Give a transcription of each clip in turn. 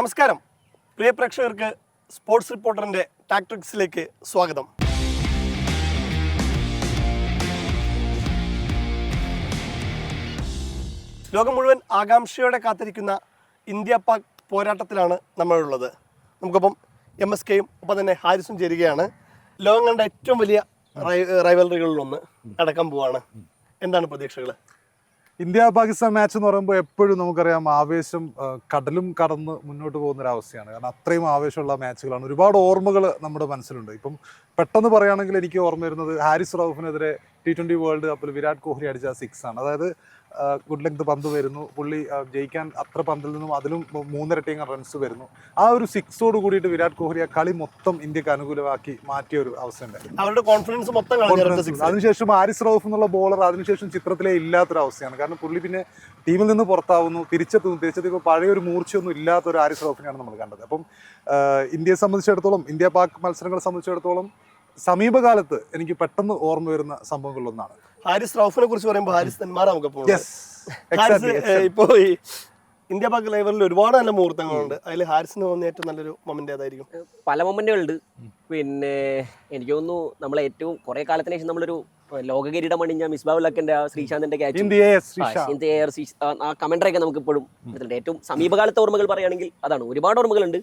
നമസ്കാരം. പ്രിയ പ്രേക്ഷകർക്ക് സ്പോർട്സ് റിപ്പോർട്ടറിന്റെ ടാക്ടിക്സിലേക്ക് സ്വാഗതം. ലോകം മുഴുവൻ ആകാംക്ഷയോടെ കാത്തിരിക്കുന്ന ഇന്ത്യ പാക് പോരാട്ടത്തിലാണ് നമ്മളുള്ളത്. നമുക്കൊപ്പം എം എസ് കെയും ഒപ്പം തന്നെ ഹാരിസും ചേരുകയാണ്. ലോകം കണ്ട ഏറ്റവും വലിയ റൈവലറികളിലൊന്ന് നടക്കാൻ പോവാണ്. എന്താണ് പ്രതീക്ഷകൾ ഇന്ത്യ പാകിസ്ഥാൻ മാച്ച് എന്ന് പറയുമ്പോൾ എപ്പോഴും നമുക്കറിയാം ആവേശം കടലും കടന്ന് മുന്നോട്ട് പോകുന്ന ഒരു അവസ്ഥയാണ്. കാരണം അത്രയും ആവേശമുള്ള മാച്ചുകളാണ് ഒരുപാട് ഓർമ്മകൾ നമ്മുടെ മനസ്സിലുണ്ട്. ഇപ്പം പെട്ടെന്ന് പറയുകയാണെങ്കിൽ എനിക്ക് ഓർമ്മ വരുന്നത് ഹാരിസ് റൌഫിനെതിരെ ടി വേൾഡ് കപ്പിൽ വിരാട് കോഹ്ലി അടിച്ച സിക്സ് ആണ്. അതായത് ഗുഡ് ലെങ്ത് പന്ത് വരുന്നു. പുള്ളി ജയിക്കാൻ അത്ര പന്തിൽ നിന്നും അതിലും മൂന്നരട്ടിയും റൺസ് വരുന്നു. ആ ഒരു സിക്സോട് കൂടിയിട്ട് വിരാട് കോഹ്ലി ആ കളി മൊത്തം ഇന്ത്യയ്ക്ക് അനുകൂലമാക്കി മാറ്റിയ ഒരു അവസ്ഥ ഉണ്ടായി അവരുടെ കോൺഫിഡൻസ് മൊത്തം അതിനുശേഷം ആരിസ് റൌഫ് എന്നുള്ള ബോളർ അതിനുശേഷം ചിത്രത്തിലെ ഇല്ലാത്തൊരു അവസ്ഥയാണ്. കാരണം പുള്ളി പിന്നെ ടീമിൽ നിന്ന് പുറത്താവുന്നു തിരിച്ചെത്തുന്നു. തിരിച്ചെത്തിയപ്പോൾ പഴയ ഒരു മൂർച്ചയൊന്നും ഇല്ലാത്ത ഒരു ആരിസ് റൌഫിനെയാണ് നമ്മൾ കണ്ടത്. അപ്പം ഇന്ത്യയെ സംബന്ധിച്ചിടത്തോളം ഇന്ത്യ പാക് മത്സരങ്ങളെ സംബന്ധിച്ചിടത്തോളം സമീപകാലത്ത് എനിക്ക് പെട്ടെന്ന് ഓർമ്മ വരുന്ന സംഭവങ്ങളിലൊന്നാണ്. ഹാരിസ് റൌഫിനെ കുറിച്ച് പറയുമ്പോൾ ഹാരിസ് നെന്മാറ നമുക്ക് പോകുന്നത്? ഇപ്പോ ഈ ഇന്ത്യ പാക് ലൈവറിൽ ഒരുപാട് നല്ല മുഹൂർത്തങ്ങളുണ്ട്. അതിൽ ഹാരിസിന് തോന്നിയ ഏറ്റവും നല്ലൊരു മൊമെന്റ് ഏതായിരിക്കും? പല മൊമെന്റുകളുണ്ട് പിന്നെ എനിക്ക് തോന്നുന്നു നമ്മൾ ഏറ്റവും കുറെ കാലത്തിന് ശേഷം നമ്മളൊരു ലോക കിരീടം അണിഞ്ഞ ആ ശ്രീശാന്തിന്റെ ക്യാച്ച് ആ കമന്ററൊക്കെ നമുക്ക് ഇപ്പോഴും ഏറ്റവും സമീപകാലത്തെ ഓർമ്മകൾ പറയുകയാണെങ്കിൽ അതാണ്. ഒരുപാട് ഓർമ്മകളുണ്ട്.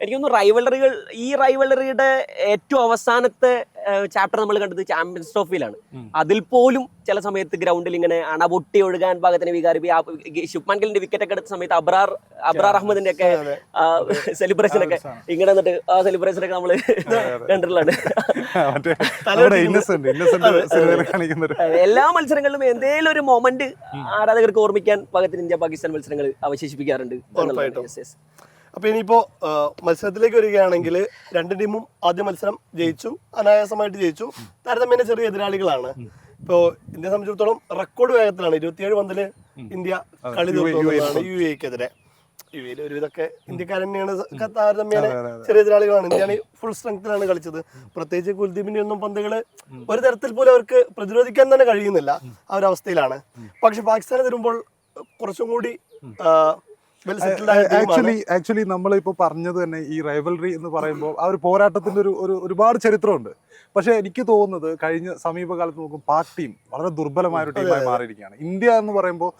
എനിക്ക് തോന്നുന്നു റൈവലറികൾ ഈ റൈവലറിയുടെ ഏറ്റവും അവസാനത്തെ ചാപ്റ്റർ നമ്മൾ കണ്ടത് ചാമ്പ്യൻസ് ട്രോഫിയിലാണ് അതിൽ പോലും ചില സമയത്ത് ഗ്രൗണ്ടിൽ ഇങ്ങനെ അണപൊട്ടി ഒഴുകാൻ പാകത്തിന് വികാരി ശുഭ്മാൻ ഗില്ലിന്റെ വിക്കറ്റ് ഒക്കെ എടുത്ത സമയത്ത് അബ്രാർ അബ്രാർ അഹമ്മദിന്റെ ഒക്കെ സെലിബ്രേഷൻ ഒക്കെ ഇങ്ങനെ എന്നിട്ട് ആ സെലിബ്രേഷൻ ഒക്കെ നമ്മൾ കണ്ടിട്ടുള്ളതാണ്. എല്ലാ മത്സരങ്ങളിലും എന്തേലും ഒരു മൊമെന്റ് ആരാധകർക്ക് ഓർമ്മിക്കാൻ പാകത്തിന് ഇന്ത്യ പാകിസ്ഥാൻ മത്സരങ്ങൾ അവശേഷിപ്പിക്കാറുണ്ട് അപ്പൊ ഇനിയിപ്പോ മത്സരത്തിലേക്ക് വരികയാണെങ്കിൽ രണ്ട് ടീമും ആദ്യ മത്സരം ജയിച്ചു അനായാസമായിട്ട് ജയിച്ചു. താരതമ്യേന ചെറിയ എതിരാളികളാണ്. ഇപ്പോ ഇന്ത്യയെ സംബന്ധിച്ചിടത്തോളം റെക്കോർഡ് വേഗത്തിലാണ്. ഇരുപത്തിയേഴ് പന്തിൽ ഇന്ത്യ കളി തീർത്തുള്ളതാണ് യു എക്കെതിരെ യു എയിൽ ഒരുവിധൊക്കെ ഇന്ത്യക്കാരൻ തന്നെയാണ് താരതമ്യേന ചെറിയ എതിരാളികളാണ്. ഇന്ത്യയാണ് ഫുൾ സ്ട്രെങ്ത്തിലാണ് കളിച്ചത്. പ്രത്യേകിച്ച് കുൽദീപിന്റെ ഒന്നും പന്തുകൾ ഒരു തരത്തിൽ പോലും അവർക്ക് പ്രതിരോധിക്കാൻ തന്നെ കഴിയുന്നില്ല ആ ഒരു അവസ്ഥയിലാണ്. പക്ഷെ പാകിസ്ഥാനെ തരുമ്പോൾ കുറച്ചും കൂടി ആക്ച്വലി ആക്ച്വലി നമ്മൾ ഇപ്പോൾ പറഞ്ഞത് തന്നെ ഈ റൈവൽറി എന്ന് പറയുമ്പോൾ ആ ഒരു പോരാട്ടത്തിന്റെ ഒരു ഒരു ഒരുപാട് ചരിത്രമുണ്ട്. പക്ഷേ എനിക്ക് തോന്നുന്നത് കഴിഞ്ഞ സമീപകാലത്ത് നോക്കും പാക് ടീം വളരെ ദുർബലമായ ഒരു ടീമായി മാറിയിരിക്കുകയാണ്. ഇന്ത്യ എന്ന് പറയുമ്പോൾ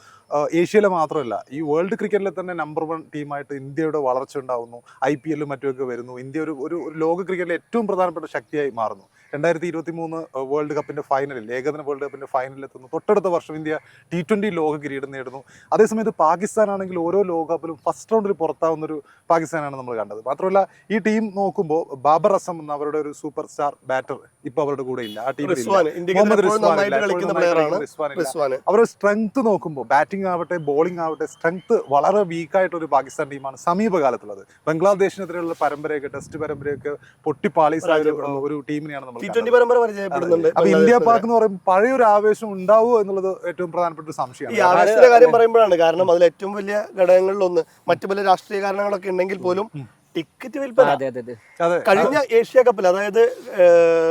ഏഷ്യയിലെ മാത്രമല്ല ഈ വേൾഡ് ക്രിക്കറ്റിലെ തന്നെ നമ്പർ വൺ ടീമായിട്ട് ഇന്ത്യയുടെ വളർച്ച ഉണ്ടാകുന്നു ഐ പി എല്ലും മറ്റുമൊക്കെ വരുന്നു. ഇന്ത്യ ഒരു ഒരു ലോക ക്രിക്കറ്റിലെ ഏറ്റവും പ്രധാനപ്പെട്ട ശക്തിയായി മാറുന്നു. രണ്ടായിരത്തി ഇരുപത്തി മൂന്ന് വേൾഡ് കപ്പിന്റെ ഫൈനലിൽ ഏകദിന വേൾഡ് കപ്പിന്റെ ഫൈനലിൽ എത്തുന്നു. തൊട്ടടുത്ത വർഷം ഇന്ത്യ ടി ട്വന്റി ലോക കിരീടം നേടുന്നു. അതേസമയത്ത് പാകിസ്ഥാനാണെങ്കിൽ ഓരോ ലോകകപ്പിലും ഫസ്റ്റ് റൗണ്ടിൽ പുറത്താവുന്ന ഒരു പാകിസ്ഥാനാണ് നമ്മൾ കണ്ടത്. മാത്രമല്ല ഈ ടീം നോക്കുമ്പോൾ ബാബർ അസം എന്ന അവരുടെ ഒരു സൂപ്പർ സ്റ്റാർ ബാറ്റർ ഇപ്പൊ അവരുടെ കൂടെ ഇല്ല. ആ ടീമിൽ മുഹമ്മദ്. റിസ്വാൻ അവരുടെ സ്ട്രെങ്ത് നോക്കുമ്പോൾ ബാറ്റിംഗ് ആവട്ടെ ബോളിംഗ് ആവട്ടെ സ്ട്രെങ്ത് വളരെ വീക്കായിട്ടൊരു പാകിസ്ഥാൻ ടീമാണ് സമീപകാലത്തുള്ളത്. ബംഗ്ലാദേശിനെതിരെയുള്ള പരമ്പരയൊക്കെ ടെസ്റ്റ് പരമ്പരയൊക്കെ പൊട്ടിപ്പാളീസായ ഒരു ടീമിനെയാണ് നമ്മൾ അപ്പൊ ഇന്ത്യ പാക്ക് പാക് എന്ന് പറയുമ്പോൾ പഴയൊരു ആവേശം ഉണ്ടാവുമോ എന്നുള്ളത് ഏറ്റവും പ്രധാനപ്പെട്ട ഒരു ഈ സംശയമാണ് ആവേശത്തിന്റെ കാര്യം പറയുമ്പോഴാണ്. കാരണം അതിൽ ഏറ്റവും വലിയ ഘടകങ്ങളിലൊന്ന് മറ്റു പല രാഷ്ട്രീയ കാരണങ്ങളൊക്കെ ഉണ്ടെങ്കിൽ പോലും ടിക്കറ്റ് വിൽപ്പന. അതെ അതെ അതെ. കഴിഞ്ഞ ഏഷ്യ കപ്പിൽ അതായത്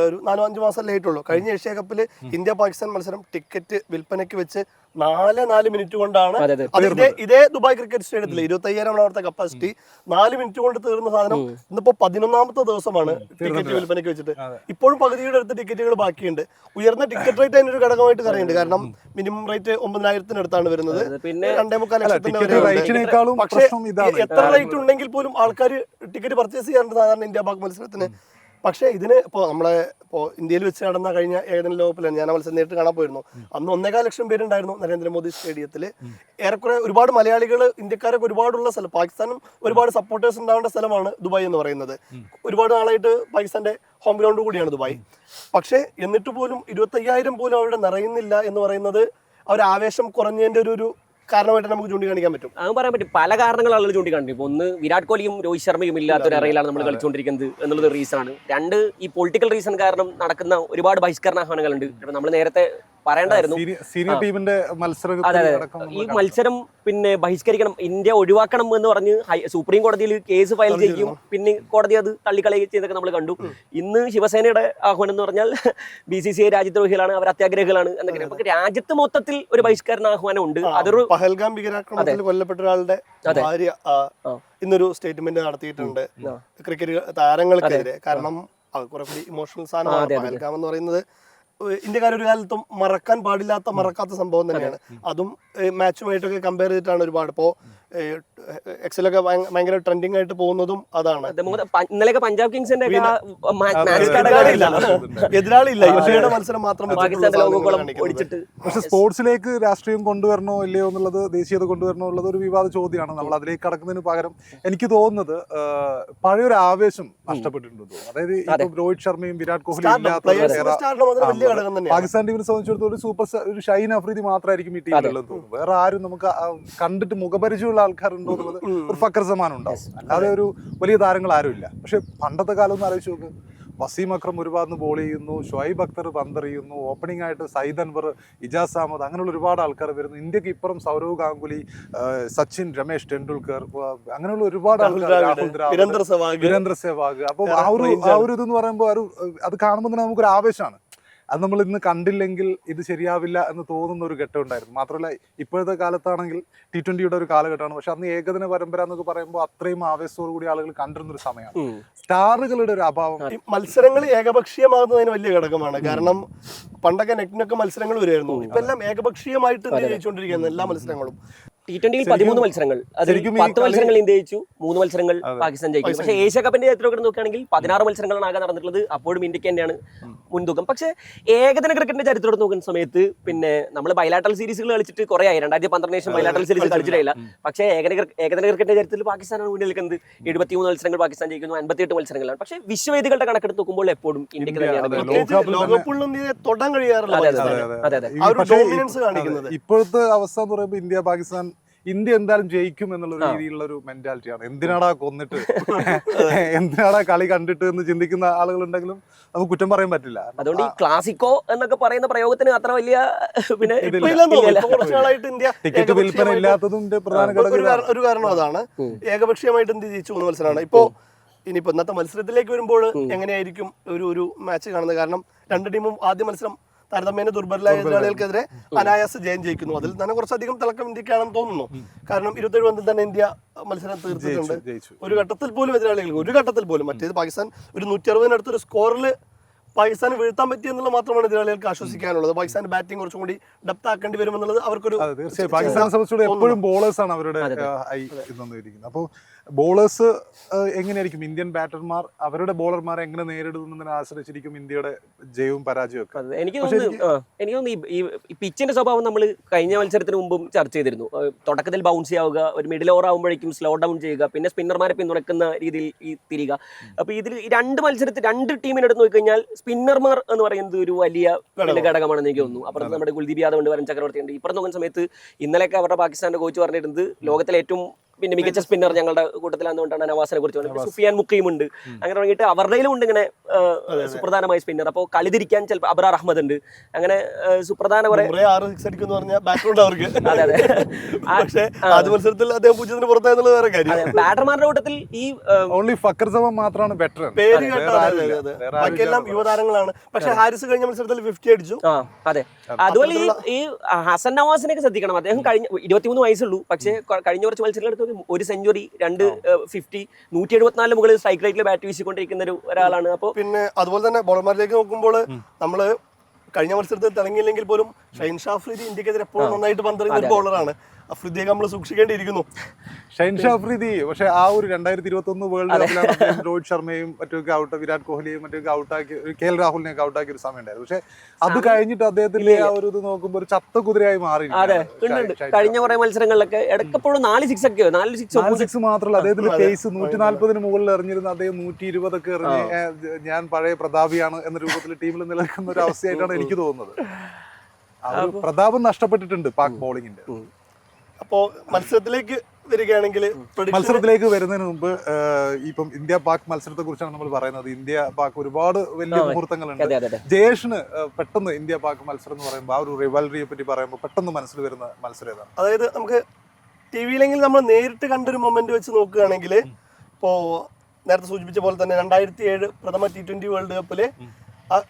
ഒരു നാലോ അഞ്ചു മാസം ലേറ്റുള്ളൂ. കഴിഞ്ഞ ഏഷ്യ കപ്പിൽ ഇന്ത്യ പാകിസ്ഥാൻ മത്സരം ടിക്കറ്റ് വിൽപ്പനയ്ക്ക് വെച്ച് നാല് നാല് മിനിറ്റ് കൊണ്ടാണ് അതെ, ഇതേ ഇതേ ദുബായ് ക്രിക്കറ്റ് സ്റ്റേഡിയത്തിൽ ഇരുപത്തി അയ്യായിരം അവിടുത്തെ കപ്പാസിറ്റി നാല് മിനിറ്റ് കൊണ്ട് തീർന്ന സാധനം ഇന്നിപ്പോ പതിനൊന്നാമത്തെ ദിവസമാണ് ടിക്കറ്റ് വിൽപ്പനയ്ക്ക് വെച്ചിട്ട്. ഇപ്പോഴും പകുതിയുടെ അടുത്ത് ടിക്കറ്റുകൾ ബാക്കിയുണ്ട്. ഉയർന്ന ടിക്കറ്റ് റേറ്റ് അതിനൊരു ഘടകമായിട്ട് കറിയുണ്ട് കാരണം മിനിമം റേറ്റ് ഒമ്പതിനായിരത്തിനടുത്താണ് വരുന്നത്. പിന്നെ രണ്ടേ മുക്കാൽ ഉണ്ട്. പക്ഷേ എത്ര റേറ്റ് ഉണ്ടെങ്കിൽ പോലും ആൾക്കാർ ടിക്കറ്റ് പർച്ചേസ് ചെയ്യാറുണ്ട് സാധാരണ ഇന്ത്യ പാക് മത്സരത്തിന്. പക്ഷേ ഇതിന് ഇപ്പോൾ നമ്മളെ ഇപ്പോൾ ഇന്ത്യയിൽ വെച്ച് നടന്ന കഴിഞ്ഞ ഏകദിന ലോകകപ്പിലാണ് ഞാൻ മത്സരം നേരിട്ട് കാണാൻ പോയിരുന്നു. അന്ന് ഒന്നേകാൽ ലക്ഷം പേരുണ്ടായിരുന്നു നരേന്ദ്രമോദി സ്റ്റേഡിയത്തിൽ ഏറെക്കുറെ ഒരുപാട് മലയാളികൾ ഇന്ത്യക്കാരൊക്കെ ഒരുപാടുള്ള സ്ഥലം പാകിസ്ഥാനും ഒരുപാട് സപ്പോർട്ടേഴ്സ് ഉണ്ടാവേണ്ട സ്ഥലമാണ് ദുബായ് എന്ന് പറയുന്നത്. ഒരുപാട് നാളായിട്ട് പാകിസ്ഥാന്റെ ഹോം ഗ്രൗണ്ട് കൂടിയാണ് ദുബായ്. പക്ഷേ എന്നിട്ട് പോലും ഇരുപത്തയ്യായിരം പോലും അവിടെ നിറയുന്നില്ല എന്ന് പറയുന്നത് അവർ ആവേശം കുറഞ്ഞതിന്റെ ഒരു ഒരു കാരണമായിട്ട് നമുക്ക് ചൂണ്ടിക്കാണിക്കാൻ പറ്റും. അത് പറയാൻ പറ്റും. പല കാരണങ്ങൾ ആളുകൾ ചൂണ്ടിക്കാണിക്കും ഒന്ന് വിരാട് കോഹ്ലിയും രോഹിത് ശർമ്മയും ഇല്ലാത്തൊരു അറയിലാണ് നമ്മൾ കളിച്ചുകൊണ്ടിരിക്കുന്നത് എന്നുള്ളത് റീസൺ ആണ്. രണ്ട് ഈ പൊളിറ്റിക്കൽ റീസൺ കാരണം നടക്കുന്ന ഒരുപാട് ബഹിഷ്കരണ ആഹ്വാനങ്ങളുണ്ട്. നമ്മൾ നേരത്തെ പറയേണ്ടായിരുന്നു. സീനിയർ. ടീമിന്റെ അതെ. ഈ മത്സരം പിന്നെ ബഹിഷ്കരിക്കണം. ഇന്ത്യ ഒഴിവാക്കണം എന്ന് പറഞ്ഞ് സുപ്രീം കോടതിയിൽ കേസ് ഫയൽ ചെയ്യും പിന്നെ കോടതി അത് തള്ളിക്കളയുകയും ചെയ്തൊക്കെ നമ്മൾ കണ്ടു. ഇന്ന് ശിവസേനയുടെ ആഹ്വാനം എന്ന് പറഞ്ഞാൽ ബി സി സി ഐ രാജ്യദ്രോഹികളാണ് അവർ അത്യാഗ്രഹികളാണ് എന്നൊക്കെ. നമുക്ക് രാജ്യത്ത് മൊത്തത്തിൽ ഒരു ബഹിഷ്കരണ ആഹ്വാനം ഉണ്ട് അതൊരു പഹൽഗാം ഭീകരാക്രമണത്തിൽ കൊല്ലപ്പെട്ട ഒരാളുടെ ഭാര്യ. ഇന്നൊരു സ്റ്റേറ്റ്മെന്റ് നടത്തിയിട്ടുണ്ട്. ക്രിക്കറ്റ് താരങ്ങൾക്കെതിരെ. കാരണം കുറെ ഇമോഷണൽ സാധനമാണ്. പഹൽഗാം എന്ന് പറയുന്നത് ഇന്ത്യക്കാർ ഒരു കാലത്തും മറക്കാൻ പാടില്ലാത്ത മറക്കാത്ത സംഭവം തന്നെയാണ്. അതും. മാച്ചുമായിട്ടൊക്കെ കമ്പയർ ചെയ്തിട്ടാണ് ഒരുപാട്. ഇപ്പോ എക്സലൊക്കെ ഭയങ്കര ട്രെൻഡിങ് ആയിട്ട് പോകുന്നതും അതാണ്. ഇന്നലെയൊക്കെ പഞ്ചാബ് കിങ്സിന്റെ എതിരാളില്ല എതിരാളിയില്ല. ഇന്ത്യയുടെ മത്സരം മാത്രം പക്ഷെ സ്പോർട്സിലേക്ക് രാഷ്ട്രീയം കൊണ്ടുവരണോ ഇല്ലയോ എന്നുള്ളത് ദേശീയത കൊണ്ടുവരണോ എന്നുള്ളത് ഒരു വിവാദ ചോദ്യമാണ് നമ്മൾ അതിലേക്ക് കടക്കുന്നതിന് പകരം. എനിക്ക് തോന്നുന്നത് പഴയൊരു ആവേശം നഷ്ടപ്പെട്ടിട്ടുണ്ട് തോന്നുന്നു. അതായത് ഇപ്പൊ രോഹിത് ശർമ്മയും വിരാട് കോഹ്ലിയും പാകിസ്ഥാൻ ടീമിനെ സംബന്ധിച്ചിടത്തോളം സൂപ്പർ സ്റ്റാർ ഒരു ഷൈൻ അഫ്രീദി മാത്രമായിരിക്കും ഈ ടീമിലുള്ളത് തോന്നുന്നു. വേറെ ആരും നമുക്ക് കണ്ടിട്ട് മുഖപരിചയമുള്ള ആൾക്കാരുണ്ടോ എന്നുള്ളത് ഒരു ഫക്കർ സമാനം ഉണ്ടാവും അല്ലാതെ ഒരു വലിയ താരങ്ങൾ ആരുമില്ല പക്ഷെ പണ്ടത്തെ കാലം ഒന്ന് ആലോചിച്ച് നോക്ക്. വസീം അക്രം ഒരുപാട് ബോൾ ചെയ്യുന്നു ഷുഐബ് അക്തർ പന്തെറിയുന്നു ഓപ്പണിംഗ് ആയിട്ട് സയ്യിദ് അൻവർ ഇജാസ് അഹമ്മദ് അങ്ങനെയുള്ള ഒരുപാട് ആൾക്കാർ വരുന്നു. ഇന്ത്യയ്ക്ക് ഇപ്പുറം സൗരവ് ഗാംഗുലി സച്ചിൻ രമേശ് ടെണ്ടുൽക്കർ അങ്ങനെയുള്ള ഒരുപാട് ആൾക്കാർ വീരേന്ദ്ര സെവാഗ്. അപ്പോൾ ആ ഒരു ആ. ഒരു ഇതെന്ന് പറയുമ്പോൾ ഒരു അത് കാണുമ്പോൾ തന്നെ നമുക്കൊരു ആവേശമാണ്. അത് നമ്മൾ ഇന്ന് കണ്ടില്ലെങ്കിൽ ഇത് ശരിയാവില്ല എന്ന് തോന്നുന്ന ഒരു ഘട്ടം ഉണ്ടായിരുന്നു. മാത്രമല്ല ഇപ്പോഴത്തെ കാലത്താണെങ്കിൽ ടി ട്വന്റിയുടെ ഒരു കാലഘട്ടമാണ്. പക്ഷെ അന്ന് ഏകദിന പരമ്പര എന്നൊക്കെ പറയുമ്പോൾ അത്രയും ആവേശത്തോടു കൂടി ആളുകൾ കണ്ടിരുന്ന ഒരു സമയമാണ്. സ്റ്റാറുകളുടെ ഒരു അഭാവം. ഈ മത്സരങ്ങൾ ഏകപക്ഷീയമാകുന്നതിന് വലിയ ഘടകമാണ്. കാരണം പണ്ടൊക്കെ നെറ്റിനൊക്കെ മത്സരങ്ങൾ വരുമായിരുന്നു. ഇപ്പം എല്ലാം ഏകപക്ഷീയമായിട്ട് ജയിച്ചുകൊണ്ടിരിക്കുന്നത് എല്ലാ മത്സരങ്ങളും. ടി ട്വന്റിയിൽ പതിമൂന്ന് മത്സരങ്ങൾ. അത് പത്ത് മത്സരങ്ങൾ ഇന്ത്യ ജയിച്ചു മൂന്ന് മത്സരങ്ങൾ പാകിസ്ഥാൻ ജയിച്ചു പക്ഷേ ഏഷ്യ കപ്പിന്റെ ചരിത്രമൊക്കെ നോക്കുകയാണെങ്കിൽ പതിനാറ് മത്സരങ്ങളാണ് ആകെ നടന്നിട്ടുള്ളത്. അപ്പോഴും ഇന്ത്യയ്ക്ക് തന്നെയാണ് മുൻതൂക്കം. പക്ഷേ ഏകദിന ക്രിക്കറ്റിന്റെ ചരിത്രം എടുത്ത് നോക്കുന്ന സമയത്ത് പിന്നെ നമ്മൾ ബൈലാട്ടൽ സീരീസുകൾ കളിച്ചിട്ട് കുറെ ആയി. രണ്ടായിരത്തി പന്ത്രണ്ട് ശേഷം ബൈലാട്ടൽ സീരീസ് കളിച്ചിട്ടില്ല. പക്ഷെ ഏകദിന ഏകദിന ക്രിക്കറ്റിന്റെ ചരിത്രത്തിൽ പാകിസ്ഥാനാണ് മുന്നിൽ നിൽക്കുന്നത്. എഴുപത്തിമൂന്ന് മത്സരങ്ങൾ പാകിസ്ഥാൻ ജയിക്കുന്നു. അൻപത്തിയെട്ട് മത്സരങ്ങളാണ്. പക്ഷേ വിശ്വവേദികളുടെ കണക്കെടുത്ത് നോക്കുമ്പോൾ എപ്പോഴും ഇന്ത്യയ്ക്ക് ഇന്ത്യ, തന്നെയാണ് തൊടാൻ കഴിയാറില്ല ഇപ്പോഴത്തെ അവസ്ഥ എന്ന് പറയുമ്പോൾ ഇന്ത്യ പാകിസ്ഥാൻ ഇന്ത്യ എന്തായാലും ജയിക്കും എന്നുള്ള ഒരു രീതിയിലുള്ള ഒരു മെന്റാലിറ്റിയാണ് എന്തിനാടാ കൊന്നിട്ട്? എന്തിനാടാ കളി കണ്ടിട്ട് എന്ന് ചിന്തിക്കുന്ന ആളുകളുണ്ടെങ്കിലും നമുക്ക് കുറ്റം പറയാൻ പറ്റില്ല. അതുകൊണ്ട് ഈ ക്ലാസിക്കോ എന്നൊക്കെ പറയുന്ന പ്രയോഗത്തിന് അത്ര വലിയ പിന്നെ ടിക്കറ്റ് വിൽപ്പന ഇല്ലാത്തതിന്റെ പ്രധാന ഒരു ഒരു കാരണം അതാണ്. ഏകപക്ഷീയമായിട്ട് ഇന്ത്യ ജയിച്ചു പോകുന്ന മത്സരമാണ്. ഇപ്പോ ഇനിയിപ്പോ ഇന്നത്തെ മത്സരത്തിലേക്ക് വരുമ്പോൾ എങ്ങനെയായിരിക്കും ഒരു ഒരു മാച്ച് കാണുന്നത്? കാരണം രണ്ട് ടീമും ആദ്യ മത്സരം താരതമ്യേന ദുർബലരായ എതിരാളികൾക്കെതിരെ അനായാസ ജയം ജയിക്കുന്നു. അതിൽ തന്നെ കുറച്ചധികം തിളക്കം ഇന്ത്യക്കാണെന്ന് തോന്നുന്നു. കാരണം ഇരുപത്തേഴ് പന്തിൽ തന്നെ ഇന്ത്യ മത്സരം തീർത്തിട്ടുണ്ട്. ഒരു ഘട്ടത്തിൽ പോലും എതിരാളികൾക്ക് ഒരു ഘട്ടത്തിൽ പോലും. മറ്റേത് പാകിസ്ഥാൻ ഒരു നൂറ്റി അറുപതിനടുത്തൊരു സ്കോറിൽ പാകിസ്ഥാൻ വീഴ്ത്താൻ പറ്റി എന്നുള്ളത് മാത്രമാണ് എതിരാളികൾക്ക് ആശ്വസിക്കാനുള്ളത്. പാകിസ്ഥാന്റെ ബാറ്റിംഗ് കുറച്ചും കൂടി ഡെപ്ത് ആക്കേണ്ടി വരുമെന്നുള്ളത് അവർക്കൊരു അതെ തീർച്ചയായും. പാകിസ്ഥാനെ സംബന്ധിച്ചിടത്തോളം എപ്പോഴും ബോളേഴ്സ് ആണ് അവരുടെ അപ്പോൾ ബോളേഴ്സ് എങ്ങനെയായിരിക്കും? ഇന്ത്യൻ ബാറ്റർമാർ അവരുടെ ബോളർമാരെ എങ്ങനെ നേരിടുന്നതിനെ ആശ്രയിച്ചിരിക്കും ഇന്ത്യയുടെ ജയവും പരാജയവും ഒക്കെ? എനിക്ക് തോന്നുന്നു എനിക്ക് തോന്നുന്നു ഈ- പിച്ചിന്റെ സ്വഭാവം നമ്മൾ കഴിഞ്ഞ മത്സരത്തിന് മുമ്പും ചർച്ച ചെയ്തിരുന്നു. തുടക്കത്തിൽ ബൗൺസ് ആവുക ഒരു മിഡിൽ ഓവർ ആകുമ്പോഴേക്കും സ്ലോ ഡൗൺ ചെയ്യുക പിന്നെ സ്പിന്നർമാരെ പിന്തുണക്കുന്ന രീതിയിൽ ഈ തിരിക അപ്പൊ ഇതിൽ രണ്ട് മത്സരത്തിൽ രണ്ട് ടീമിനെടുത്ത് നോക്കിക്കഴിഞ്ഞാൽ സ്പിന്നർമാർ എന്ന് പറയുന്നത് ഒരു വലിയ ഘടകമാണെന്ന് എനിക്ക് തോന്നുന്നു. അപ്പുറത്ത് നമ്മുടെ കുൽദീപ് യാദവ് ഉണ്ട് വരൻ ചക്രവർത്തി ഉണ്ട് ഇപ്പുറത്ത് നോക്കുന്ന സമയത്ത് ഇന്നലെയൊക്കെ അവരുടെ പാകിസ്ഥാന്റെ കോച്ച് പറഞ്ഞിരുന്നത് ലോകത്തിലെ ഏറ്റവും പിന്നെ മികച്ച സ്പിന്നർ ഞങ്ങളുടെ കൂട്ടത്തിലാണെന്നുകൊണ്ടാണ് നവാസിനെ കുറിച്ച് പറഞ്ഞത്. സുഫിയാൻ മുക്കിയും ഉണ്ട് അങ്ങനെ തുടങ്ങിയിട്ട് അവരുടെയിലും ഉണ്ട് ഇങ്ങനെ സുപ്രധാനമായ സ്പിന്നർ അപ്പോൾ കളിതിരിക്കാൻ ചിലപ്പോൾ അബ്രാർ അഹമ്മദ് ഉണ്ട്. അങ്ങനെ സുപ്രധാന കുറെ ആറ് സിക്സ് അടിക്കുന്നു പറഞ്ഞാൽ ബാക്ക്ഗ്രൗണ്ട് അവർക്ക്. അതെ അതെ. പക്ഷേ ആദ്യ മത്സരത്തിൽ അദ്ദേഹം പൂജ്യത്തിന് പുറത്തായെന്നുള്ള വേറെ കാര്യം. അതെ ബാറ്റർമാരുടെ കൂട്ടത്തിൽ ഈ ഓൺലി ഫക്കർ സവം മാത്രമാണ് ബെറ്റർ പേര് ബാക്കിയെല്ലാം യുവതാരങ്ങളാണ്. പക്ഷെ ഹാരിസ് കഴിഞ്ഞ മത്സരത്തിൽ ഫിഫ്റ്റി അടിച്ചു. അതെ. അതുപോലെ ഈ ഈ ഹസൻ നവാസിനെ ശ്രദ്ധിക്കണം. അദ്ദേഹം കഴിഞ്ഞ ഇരുപത്തിമൂന്ന് വയസ്സുള്ളൂ. പക്ഷേ കഴിഞ്ഞ കുറച്ച് മത്സരങ്ങൾ എടുത്ത് നോക്കി ഒരു സെഞ്ചുറി രണ്ട് ഫിഫ്റ്റി നൂറ്റി എഴുപത്തിനാല് മുകളിൽ സ്ട്രൈക്ക് റേറ്റിൽ ബാറ്റ് വീശിക്കൊണ്ടിരിക്കുന്ന ഒരു ഒരാളാണ്. അപ്പോൾ പിന്നെ അതുപോലെ തന്നെ ബോളർമാരിലേക്ക് നോക്കുമ്പോൾ നമ്മൾ കഴിഞ്ഞ മത്സരത്തിൽ തിളങ്ങിയില്ലെങ്കിൽ പോലും ഷൈൻ ഷാഫ്ലി ഇന്ത്യക്കെതിരെ എപ്പോഴും നന്നായിട്ട് പന്തെറിയുന്ന ഒരു ബോളറാണ് അഫ്രീദിയൊക്കെ നമ്മൾ സൂക്ഷിക്കേണ്ടിയിരിക്കുന്നു. ഷൈൻഷാ ഷാഫ്രീദി പക്ഷെ ആ ഒരു രണ്ടായിരത്തി ഇരുപത്തി ഒന്ന് വേൾഡ് കപ്പിലാണ് രോഹിത് ശർമ്മയും മറ്റൊക്കെ ഔട്ട് വിരാട് കോഹ്ലിയും മറ്റൊക്കെ ഔട്ടാക്കി കെ എൽ രാഹുലിനെ ഒക്കെ ഔട്ടാക്കിയ ഒരു സമയം ഉണ്ടായിരുന്നു. പക്ഷെ അത് കഴിഞ്ഞിട്ട് അദ്ദേഹത്തിന്റെ ആ ഒരു ഇത് നോക്കുമ്പോൾ ഒരു ചത്ത കുതിരയായി മാറി അതെ. കഴിഞ്ഞ കുറെ മത്സരങ്ങളിലൊക്കെ ഇടക്കപ്പോഴും നാല് സിക്സ് ഒക്കെ നാല് സിക്സ് നാല് സിക്സ് മാത്രമല്ല അദ്ദേഹത്തിന്റെ പേസ് നൂറ്റി നാല്പതിന് മുകളിൽ എറിഞ്ഞിരുന്ന അദ്ദേഹം നൂറ്റി ഇരുപതൊക്കെ എറിഞ്ഞ് ഞാൻ പഴയ പ്രതാപിയാണ് എന്ന രൂപത്തിൽ ടീമിൽ നിലനിൽക്കുന്ന ഒരു അവസ്ഥയായിട്ടാണ് എനിക്ക് തോന്നുന്നത്. പ്രതാപം നഷ്ടപ്പെട്ടിട്ടുണ്ട് പാക് ബോളിങ്ങിന്റെ. അപ്പോൾ മത്സരത്തിലേക്ക് വരികയാണെങ്കിൽ മത്സരത്തിലേക്ക് വരുന്നതിന് മുമ്പ് ഇപ്പം ഇന്ത്യ പാക് മത്സരത്തെ കുറിച്ചാണ് നമ്മൾ പറയുന്നത്. ഇന്ത്യ പാക് ഒരുപാട് വലിയ മുഹൂർത്തങ്ങളുണ്ട്. ജയേഷിന് പെട്ടെന്ന് ഇന്ത്യ പാക് മത്സരം എന്ന് പറയുമ്പോൾ ആ ഒരു റിവൽറിയെ പറ്റി പറയുമ്പോൾ പെട്ടെന്ന് മനസ്സിൽ വരുന്ന മത്സരം ഏതാണ്? അതായത് നമുക്ക് ടി വിയിലെങ്കിൽ നമ്മൾ നേരിട്ട് കണ്ടൊരു മൊമെന്റ് വെച്ച് നോക്കുകയാണെങ്കിൽ ഇപ്പോ നേരത്തെ സൂചിപ്പിച്ച പോലെ തന്നെ രണ്ടായിരത്തി ഏഴ് പ്രഥമ ടി ട്വന്റി വേൾഡ് കപ്പിൽ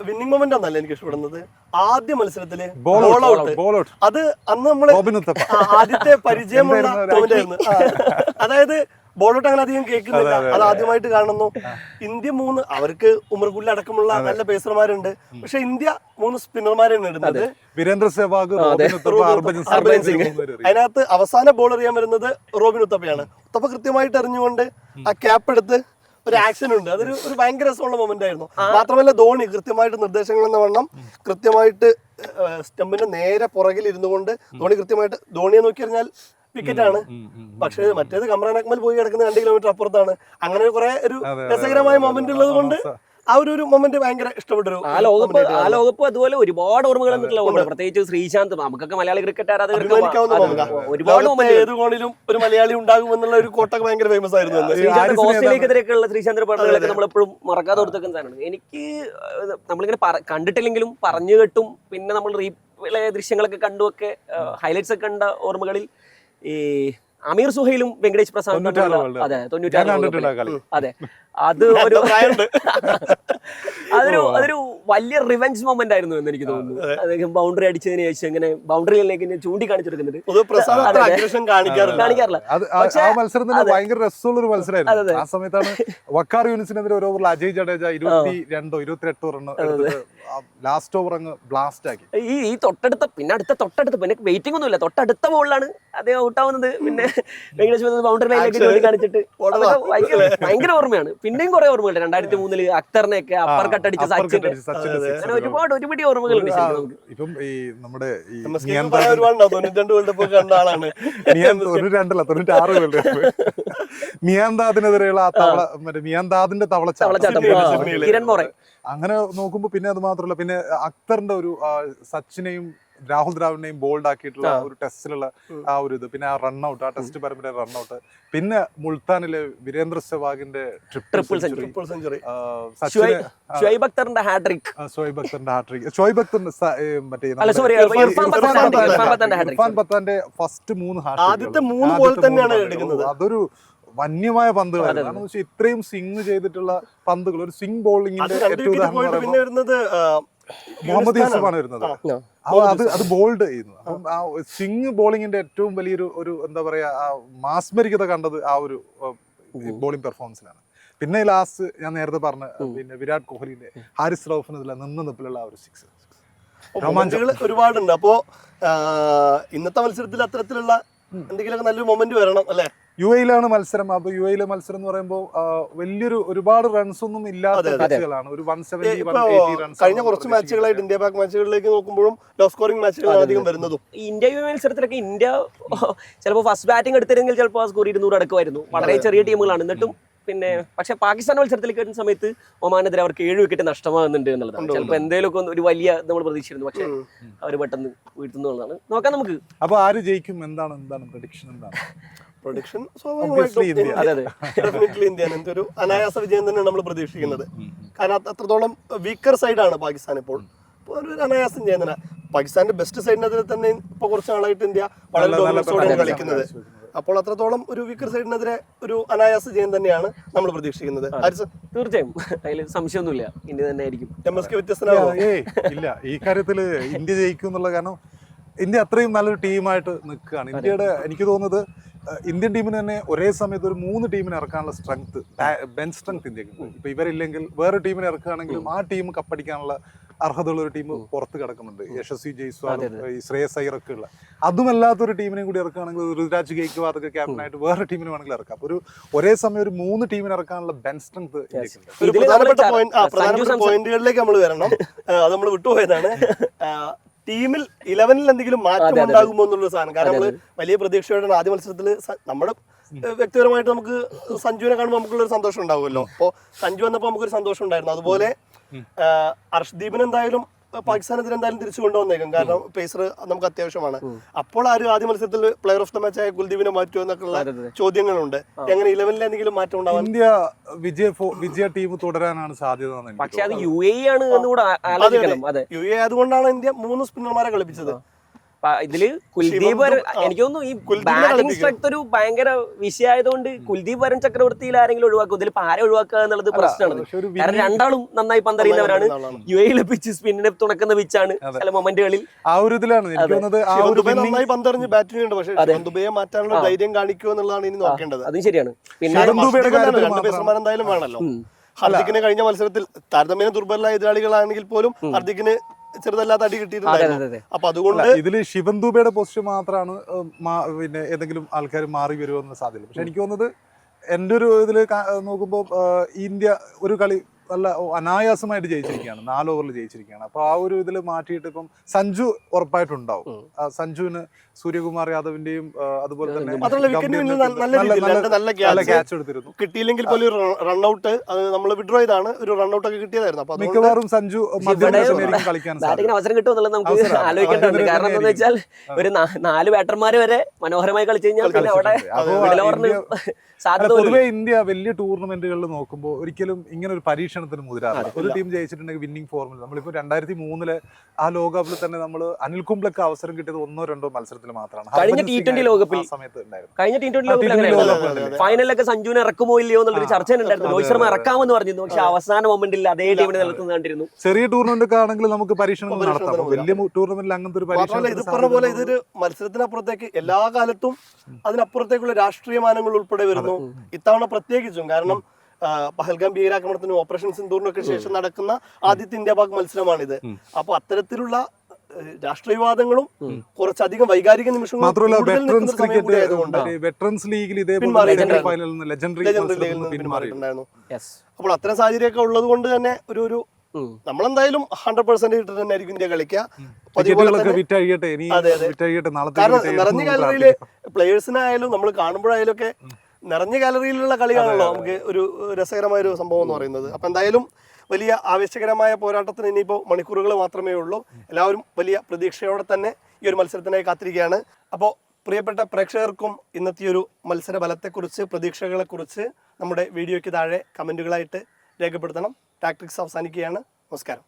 വിന്നിംഗ് മൊമെന്റ് ഒന്നല്ല എനിക്ക് ഇഷ്ടപ്പെടുന്നത്. ആദ്യ മത്സരത്തിൽ ബോൾ ബോൾ ഔട്ട് അത് അന്ന് നമ്മൾ ആദ്യത്തെ പരിചയമുള്ള. അതായത് ബോളോട്ട് അങ്ങനെ അധികം കേൾക്കുന്നില്ല. അത് ആദ്യമായിട്ട് കാണുന്നു. ഇന്ത്യ മൂന്ന് അവർക്ക് ഉമർകുല്ല അടക്കമുള്ള നല്ല പേസർമാരുണ്ട് പക്ഷെ ഇന്ത്യ മൂന്ന് സ്പിന്നർമാരാണ് ഇടുന്നത് വീരേന്ദ്ര സെവാഗ് ഹർഭജൻ സിംഗ്. അതിനകത്ത് അവസാന ബോൾ എറിയാൻ വരുന്നത് റോബിൻ ഉത്തപ്പയാണ്. ഉത്തപ്പ കൃത്യമായിട്ട് എറിഞ്ഞുകൊണ്ട് ആ ക്യാപ്പ് എടുത്ത് ഒരു ആക്ഷൻ ഉണ്ട്. അതൊരു ഒരു ഭയങ്കര രസമുള്ള മൊമെന്റ് ആയിരുന്നു. മാത്രമല്ല ധോണി കൃത്യമായിട്ട് നിർദ്ദേശങ്ങൾ എന്ന വണ്ണം കൃത്യമായിട്ട് സ്റ്റമ്പിന്റെ നേരെ പുറകിൽ ഇരുന്നു കൊണ്ട് ധോണി കൃത്യമായിട്ട് ധോണിയെ നോക്കി കഴിഞ്ഞാൽ വിക്കറ്റ് ആണ്. ഉം, ഉം. പക്ഷേ മറ്റേത് കമ്രാൻ അക്മൽ പോയി കിടക്കുന്ന രണ്ട് കിലോമീറ്റർ അപ്പുറത്താണ്. അങ്ങനെ കുറെ ഒരു രസകരമായ മൊമെന്റ് ഉള്ളത് കൊണ്ട് ആ ഒരു മൊമെന്റ് ഭയങ്കര ഇഷ്ടപ്പെട്ടു ആ ലോകകപ്പ് ആ ലോകപ്പ് ലോകകപ്പ് അതുപോലെ ഒരുപാട് ഓർമ്മകൾ എന്നിട്ടുള്ള ഓർമ്മ പ്രത്യേകിച്ച് ശ്രീശാന്ത് നമുക്കൊക്കെ മലയാളി ക്രിക്കറ്റ് ആരാധകർക്ക് ഒരുപാട് മൊമെന്റ് ഏത് കോണിലും ഒരു മലയാളി ഉണ്ടാകും എന്നുള്ള ഒരു കോട്ടൊക്കെ ഭയങ്കര ഫേമസ് ആയിരുന്നു ആരിസിനെ ഓസ്ട്രേലിയക്കെതിരെയൊക്കെയുള്ള ശ്രീശാന്ത് പാട്ടുകളൊക്കെ നമ്മളെപ്പോഴും മറക്കാതെ കൊടുത്തേക്കുന്ന സാധനമാണ്. എനിക്ക് നമ്മളിങ്ങനെ കണ്ടിട്ടില്ലെങ്കിലും പറഞ്ഞു കേട്ടും പിന്നെ നമ്മൾ റീപ്ലേ ദൃശ്യങ്ങളൊക്കെ കണ്ടുമൊക്കെ ഹൈലൈറ്റ്സ് ഒക്കെ കണ്ട ഓർമ്മകളിൽ ഈ അമീർ സുഹൈലും വെങ്കടേഷ് പ്രസാദ്. അതെ തൊണ്ണൂറ്റാറ് അതെ. അത് ഒരു അതൊരു അതൊരു വലിയ റിവെഞ്ച് മൊമെന്റ് ആയിരുന്നു എന്ന് എനിക്ക് തോന്നുന്നു. അദ്ദേഹം ബൗണ്ടറി അടിച്ചതിന് ശേഷം ഇങ്ങനെ ബൗണ്ടറിയിലേക്ക് ചൂണ്ടിക്കാണിച്ചെടുക്കുന്നുണ്ട് അതെ. അഗ്രഷൻ കാണിക്കാറില്ല. മത്സരം തന്നെ. ഭയങ്കര രസമുള്ള ഒരു മത്സരമായിരുന്നു ആ സമയത്താണ് വക്കാർ യൂണിസിനെതിരെ ഒരു ഓവറിൽ അജയ് ജഡേജ ഇരുപത്തി രണ്ടോ ലാസ്റ്റ് ഓവർ അങ്ങ് ബ്ലാസ്റ്റ് ആക്കി. ഈ ഈ തൊട്ടടുത്ത പിന്നെ അടുത്ത തൊട്ടടുത്ത പിന്നെ വെയിറ്റിംഗ് ഒന്നുമില്ല. തൊട്ടടുത്ത ബോളിലാണ് അദ്ദേഹം ഔട്ടാവുന്നത് പിന്നെ വെങ്കടേഷ് ബൗണ്ടറി ലൈനിലേക്ക് ചൂണ്ടിക്കാണിച്ചിട്ട്. ഭയങ്കര ഓർമ്മയാണ്. പിന്നെയും കുറെ ഓർമ്മകൾ രണ്ടായിരത്തി മൂന്നിൽ അക്തറിനെയൊക്കെ അപ്പർ കട്ട് അടിച്ച upper cut സച്ചിന്റെ അടിച്ച് സച്ചിന്റെ അതെ, six അങ്ങനെ ഒക്കെ ഒരുപാട് ഒരുപിടി ഓർമ്മകളുണ്ട് ഇപ്പം ഈ നമ്മുടെ ഈ എം എസ് കെ നിയന്ത്രണം പറയാൻ ഒരുപാടുണ്ടാവും തൊണ്ണൂറ്റി വേൾഡ് കപ്പ് കണ്ട ആളാണ്. തൊണ്ണൂറ്റി രണ്ടല്ല തൊണ്ണൂറ്റി ആറ് വേൾഡ് കപ്പ് മിയാന്താദിനെതിരെയുള്ള ആ തവള മറ്റേ മിയാന്താദിന്റെ തവളച്ചാട്ടം. കിരൺ മോറെ. അങ്ങനെ നോക്കുമ്പോ പിന്നെ അത് മാത്രമല്ല പിന്നെ അക്തറിന്റെ ഒരു സച്ചിനെയും രാഹുൽ ദ്രാവിഡിനെയും ബോൾഡ് ആക്കിയിട്ടുള്ള ഒരു ടെസ്റ്റിലുള്ള ആ ഒരു ഇത്. പിന്നെ ആ റൺഔട്ട് ആ ടെസ്റ്റ് പരമ്പര റൺഔട്ട് പിന്നെ മുൾത്താനിലെ വീരേന്ദ്ര സെവാഗിന്റെ ട്രിപ്പിൾ സെഞ്ചുറി അക്തറിന്റെ ഹാട്രിക് അക്തറിന്റെ അക്തറിന്റെ മറ്റേ ഇർഫാൻ പത്താന്റെ ഫസ്റ്റ് മൂന്ന് ആദ്യത്തെ മൂന്ന് ബോൾ തന്നെയാണ് എടുക്കുന്നത്. അതൊരു വന്യമായ കാരണം വെച്ചാൽ ഇത്രയും സ്വിങ് ചെയ്തിട്ടുള്ള പന്തുകൾ ഒരു സ്വിങ് ബോളിംഗിന്റെ ഏറ്റവും ഉദാഹരണം മുഹമ്മദ് യൂസഫാണ് വരുന്നത്. അത് അത് ബോൾഡ് ചെയ്യുന്നു. അപ്പം ആ സിംഗ് ബോളിങ്ങിന്റെ ഏറ്റവും വലിയൊരു ഒരു എന്താ പറയാ ആ മാസ്മരികത കണ്ടത് ആ ഒരു ബോളിംഗ് പെർഫോമൻസിലാണ്. പിന്നെ ലാസ്റ്റ് ഞാൻ നേരത്തെ പറഞ്ഞ പിന്നെ വിരാട് കോഹ്ലിന്റെ ഹാരിസ് റൌഫിനെതിരെ നിന്ന് നിപ്പിലുള്ള ആ ഒരു സിക്സ് റൊമാൻസുകൾ ഒരുപാടുണ്ട്. അപ്പോ ഇന്നത്തെ മത്സരത്തിൽ അത്തരത്തിലുള്ള എന്തെങ്കിലും നല്ലൊരു മൊമെന്റ് വരണം അല്ലെ? യു എയിലാണ് മത്സരം. അപ്പൊ യു എയിലെ മത്സരം എന്ന് പറയുമ്പോൾ വലിയൊരു ഒരുപാട് റൺസ് ഒന്നും ഇല്ലാത്ത ഒരു വൺ സെവന്റി കഴിഞ്ഞ കുറച്ച് മാച്ചുകളായിട്ട് ഇന്ത്യ പാക് മാച്ചുകളിലേക്ക് നോക്കുമ്പോഴും ലോ സ്കോറിംഗ് മാച്ചുകളാണ് അധികം വരുന്നതും. ഇന്ത്യ യു മത്സരത്തിലൊക്കെ ഇന്ത്യ ചിലപ്പോൾ ഫസ്റ്റ് ബാറ്റിംഗ് എടുത്തിരുന്നെങ്കിൽ ചിലപ്പോൾ ആ സ്കോർ ഇരുന്നൂറ് അടക്കുമായിരുന്നു. വളരെ ചെറിയ ടീമുകളാണ്. എന്നിട്ടും പിന്നെ പക്ഷെ പാകിസ്ഥാൻ മത്സരത്തിലേക്ക് വരുന്ന സമയത്ത് ഒമാനെതിരെ അവർക്ക് ഏഴ് വിക്കറ്റ് നഷ്ടമാകുന്നുണ്ട് എന്നുള്ളതാണ്. ചിലപ്പോൾ എന്തെങ്കിലുമൊക്കെ ഒരു വലിയ നമ്മൾ പ്രതീക്ഷിച്ചിരുന്നു. പക്ഷെ അവർ പെട്ടെന്ന് വീഴ്ത്തുന്നുള്ളതാണ് നോക്കാം നമുക്ക്. അപ്പൊ ആര് ജയിക്കും? എന്താണ്? എന്താണ് പ്രഡിക്ഷൻ? എന്താണ്? പ്രൊഡിക്ഷൻ സ്വാഭാവികമായിട്ടും ഇന്ത്യ. അതെ അതെ. ഡെഫിനറ്റ്ലി ഇന്ത്യ എന്തൊരു ഒരു അനായാസ വിജയം തന്നെ നമ്മൾ പ്രതീക്ഷിക്കുന്നത്. കാരണം അത്രത്തോളം വീക്കർ സൈഡാണ് പാകിസ്ഥാൻ ഇപ്പോൾ. ഒരു അനായാസം ചെയ്യുന്നതിന് പാകിസ്ഥാന്റെ ബെസ്റ്റ് സൈഡിനെതിരെ തന്നെ ഇപ്പൊ കുറച്ച് നാളായിട്ട് ഇന്ത്യ വളരെ കളിക്കുന്നത്. അപ്പോൾ അത്രത്തോളം ഒരു വീക്കർ സൈഡിനെതിരെ ഒരു അനായാസ ജയം തന്നെയാണ് നമ്മൾ പ്രതീക്ഷിക്കുന്നത്. തീർച്ചയായും. അതിൽ സംശയമൊന്നുമില്ല. ഇന്ത്യ തന്നെ ആയിരിക്കും. എം എസ് കെ വ്യത്യസ്തനാകും ഇല്ല. ഈ കാര്യത്തിൽ ഇന്ത്യ ജയിക്കും എന്നുള്ള കാരണം ഇന്ത്യ അത്രയും നല്ലൊരു ടീമായിട്ട് നിൽക്കുകയാണ്. ഇന്ത്യയുടെ എനിക്ക് തോന്നുന്നത് ഇന്ത്യൻ ടീമിന് തന്നെ ഒരേ സമയത്ത് ഒരു മൂന്ന് ടീമിനെ ഇറക്കാനുള്ള സ്ട്രെങ്ത് ബെൻ സ്ട്രെങ്ത് ഇന്ത്യയ്ക്ക്. ഇപ്പൊ ഇവരില്ലെങ്കിൽ വേറെ ടീമിനെ ഇറക്കുകയാണെങ്കിലും ആ ടീം കപ്പടിക്കാനുള്ള അർഹതയുള്ള ഒരു ടീം പുറത്ത് കിടക്കുന്നുണ്ട്. യശസ്വി ജയ്സ്വാൾ ഈ ശ്രേയസ് അയ്യറൊക്കെ ഉള്ള. അതുമല്ലാത്തൊരു ടീമിനെയും കൂടി ഇറക്കുകയാണെങ്കിൽ ഋതുരാജ് ഗെയ്ക്വാദൊക്കെ ക്യാപ്റ്റനായിട്ട് വേറെ ടീമിനെ വേണമെങ്കിൽ ഇറക്കാം. അപ്പൊ ഒരു ഒരേ സമയം ഒരു മൂന്ന് ടീമിനെ ഇറക്കാനുള്ള ബെൻ സ്ട്രെങ്ത് ഒരു പ്രധാനപ്പെട്ട പോയിന്റ് പ്രധാനപ്പെട്ട പോയിന്റുകളിലേക്ക് നമ്മൾ വരണം. അത് നമ്മൾ വിട്ടുപോയതാണ്. ടീമിൽ ഇലവനിൽ എന്തെങ്കിലും മാറ്റം. ഉണ്ടാകുമോ എന്നുള്ള സാധനം. കാരണം നമ്മൾ നമ്മൾ വലിയ പ്രതീക്ഷയോടെ ആദ്യ മത്സരത്തിൽ നമ്മുടെ വ്യക്തിപരമായിട്ട് നമുക്ക് സഞ്ജുവിനെ കാണുമ്പോൾ നമുക്കുള്ള ഒരു സന്തോഷം ഉണ്ടാവുമല്ലോ. അപ്പോൾ സഞ്ജു വന്നപ്പോൾ നമുക്കൊരു സന്തോഷം ഉണ്ടായിരുന്നു. അതുപോലെ അർഷ്ദീപിന് എന്തായാലും പാകിസ്ഥാനെതിരെ എന്തായാലും തിരിച്ചു കൊണ്ടുവന്നേക്കും. കാരണം പേസർ നമുക്ക് അത്യാവശ്യമാണ്. അപ്പോൾ ആരും ആദ്യ മത്സരത്തിൽ പ്ലെയർ ഓഫ് ദ മാച്ച് ആയ കുൽദീപിനെ മാറ്റുമോ എന്നൊക്കെയുള്ള. ചോദ്യങ്ങളുണ്ട്. എങ്ങനെ ഇലവനിൽ എന്തെങ്കിലും മാറ്റം ഉണ്ടാവാൻ? ഇന്ത്യ വിജയ വിജയ ടീം തുടരാനാണ് സാധ്യത പക്ഷേ അത് യു എ ആണ് യു എ ആയതുകൊണ്ടാണ് ഇന്ത്യ മൂന്ന് സ്പിന്നർമാരെ കളിപ്പിച്ചത്. ഇതിൽ കുൽദീപ് എനിക്ക് തോന്നുന്നു ഈ ബാറ്റിംഗ്. സ്ട്രക്ട് ഒരു ഭയങ്കര വിഷയമായതുകൊണ്ട് കുൽദീപ് വരൻ ചക്രവർത്തിയിൽ ആരെങ്കിലും ഒഴിവാക്കും. ഇതിൽ ആരെ ഒഴിവാക്കുക എന്നുള്ളത് പ്രശ്നമാണ്. കാരണം രണ്ടാളും നന്നായി പന്തറിയുന്നവരാണ്. യു എയിലെ പിച്ച് സ്പിന്നിനെ തുണക്കുന്ന പിച്ചാണ് ചില മൊമെന്റുകളിൽ. ആ ഒരു ഇതിലാണ്. എനിക്ക് ആ ഒരു ദുബൈ നന്നായി പന്തെറിഞ്ഞ് ബാറ്റിംഗ് ഉണ്ട്. പക്ഷേ ദുബൈയെ മാറ്റാനുള്ള ധൈര്യം കാണിക്കുക എന്നുള്ളതാണ് ഇനി നോക്കേണ്ടത്. അതും ശരിയാണ്. പിന്നെ രണ്ട് എന്തായാലും ഹർദിക്കിന് കഴിഞ്ഞ മത്സരത്തിൽ താരതമ്യേന ദുർബലരായ എതിരാളികളാണെങ്കിൽ പോലും ഹർദിക്കിന് ചെറുതല്ലാത്ത അടി കിട്ടിയിട്ടുണ്ട് അപ്പൊ അതുകൊണ്ട് ഇതിൽ ഇതിൽ ശിവൻ ദൂബയുടെ പൊസിഷൻ മാത്രമാണ് പിന്നെ ഏതെങ്കിലും ആൾക്കാർ മാറി വരുമെന്ന് സാധ്യത പക്ഷെ എനിക്ക് തോന്നുന്നത് എന്റെ ഒരു ഇതിൽ നോക്കുമ്പോൾ ഇന്ത്യ ഒരു കളി നല്ല അനായാസമായിട്ട് ജയിച്ചിരിക്കുകയാണ് നാല് ഓവറിൽ ജയിച്ചിരിക്കുകയാണ്. അപ്പൊ ആ ഒരു ഇതിൽ മാറ്റിയിട്ട് ഇപ്പം സഞ്ജു ഉറപ്പായിട്ടുണ്ടാവും. ഉണ്ടാവും സഞ്ജുവിന് സൂര്യകുമാർ യാദവിന്റെയും അതുപോലെ തന്നെ നല്ല- ക്യാച്ച് എടുത്തിരുന്നു. കിട്ടിയില്ലെങ്കിൽ പോലും റൺഔട്ട് അത് നമ്മൾ വിഡ്രോ ചെയ്താണ് ഒരു റൺഔട്ട് ഒക്കെ കിട്ടിയതായിരുന്നു. അപ്പൊ മിക്കവാറും സഞ്ജു കളിക്കാൻ അവസരം കിട്ടുമെന്നുള്ളത് നമുക്ക്. ആലോചിക്കേണ്ടതുണ്ട് കാരണം എന്താണെന്ന് വെച്ചാൽ ഒരു നാല് ബാറ്റർമാർ വരെ മനോഹരമായി കളിച്ചു കഴിഞ്ഞാൽ പിന്നെ അവിടെ സാധ്യത പൊതുവെ ഇന്ത്യ വലിയ ടൂർണമെന്റുകളിൽ നോക്കുമ്പോൾ ഒരിക്കലും ഇങ്ങനെ ഒരു പരീക്ഷണത്തിന് മുതിരാറില്ല. ഒരു ടീം ജയിച്ചിട്ടുണ്ടെങ്കിൽ വിന്നിംഗ് ഫോർമുല നമ്മളിപ്പോൾ രണ്ടായിരത്തി മൂന്നിൽ ആ ലോകകപ്പിൽ തന്നെ നമ്മൾ അനിൽ കുംബ്ലക്ക് അവസരം കിട്ടിയത് ഒന്നോ രണ്ടോ മത്സരത്തിൽ മാത്രമാണ്. കഴിഞ്ഞ ടി ട്വന്റി ലോകകപ്പിൽ സമയത്ത് കഴിഞ്ഞ ടി ട്വന്റി ആ, ലോകത്തിൽ T20 അങ്ങനെയായിരുന്നു. ലോകകപ്പിൽ ഫൈനലൊക്കെ സഞ്ജുവിനെ ഇറക്കുമോ ഇല്ലയോ എന്നുള്ളൊരു ചർച്ച ഉണ്ടായിരുന്നു രോഹിത് ശർമ്മ ഇറക്കാമെന്ന് പറഞ്ഞിരുന്നു. പക്ഷെ അവസാന മൊമെന്റിൽ അതേ ടീമിനെ കണ്ടിരുന്നു ചെറിയ ടൂർണമെന്റ് ഒക്കെ ആണെങ്കിൽ നമുക്ക് പരീക്ഷണം നടത്താം. വലിയ ടൂർണമെന്റിൽ അങ്ങനത്തെ ഒരു പരീക്ഷണം ഇത് പറഞ്ഞ പോലെ ഇതൊരു മത്സരത്തിനപ്പുറത്തേക്ക് എല്ലാ കാലത്തും അതിനപ്പുറത്തേക്കുള്ള രാഷ്ട്രീയ മാനങ്ങൾ ഉൾപ്പെടെ വരുന്നു. ഇത്തവണ പ്രത്യേകിച്ചും. കാരണം പഹൽഗാം ഭീകരാക്രമണത്തിനും ഓപ്പറേഷൻ സിന്ധൂറിനൊക്കെ ശേഷം നടക്കുന്ന ആദ്യത്തെ ഇന്ത്യ പാക് മത്സരമാണിത്. അപ്പൊ അത്തരത്തിലുള്ള രാഷ്ട്രീയവാദങ്ങളും കുറച്ചധികം വൈകാരിക നിമിഷങ്ങളും മാത്രമല്ല വെറ്ററൻസ് ക്രിക്കറ്റ് വെറ്ററൻസ് ലീഗിൽ ഇതേപോലെ ഫൈനലിൽ നിന്ന് ലെജൻഡറി ലീഗിൽ നിന്ന് പിന്മാറിയിട്ടുണ്ടായിരുന്നു. അപ്പോൾ അത്തരം സാഹചര്യമൊക്കെ ഉള്ളത് കൊണ്ട് തന്നെ ഒരു ഒരു നമ്മളെന്തായാലും ഹൺഡ്രഡ് പെർസെന്റ് ഇട്ടിട്ട് തന്നെ ആയിരിക്കും ഇന്ത്യ കളിക്കുക. നിറഞ്ഞ ഗാലറിയിൽ പ്ലേയേഴ്സിനായാലും നമ്മൾ കാണുമ്പോഴായാലും ഒക്കെ നിറഞ്ഞ ഗാലറിയിലുള്ള കളിയാണല്ലോ നമുക്ക് ഒരു രസകരമായ ഒരു സംഭവം എന്ന് പറയുന്നത്. അപ്പൊ എന്തായാലും വലിയ ആവേശകരമായ പോരാട്ടത്തിന് ഇനിയിപ്പോൾ മണിക്കൂറുകൾ മാത്രമേ ഉള്ളൂ. എല്ലാവരും വലിയ പ്രതീക്ഷയോടെ തന്നെ ഈ ഒരു മത്സരത്തിനായി കാത്തിരിക്കുകയാണ്. അപ്പോൾ പ്രിയപ്പെട്ട പ്രേക്ഷകർക്കും ഇന്നത്തെ ഒരു മത്സര ഫലത്തെക്കുറിച്ച് പ്രതീക്ഷകളെക്കുറിച്ച് നമ്മുടെ വീഡിയോയ്ക്ക് താഴെ കമന്റുകളായിട്ട് രേഖപ്പെടുത്തണം. ടാക്ടിക്സ് അവസാനിക്കുകയാണ്. നമസ്കാരം.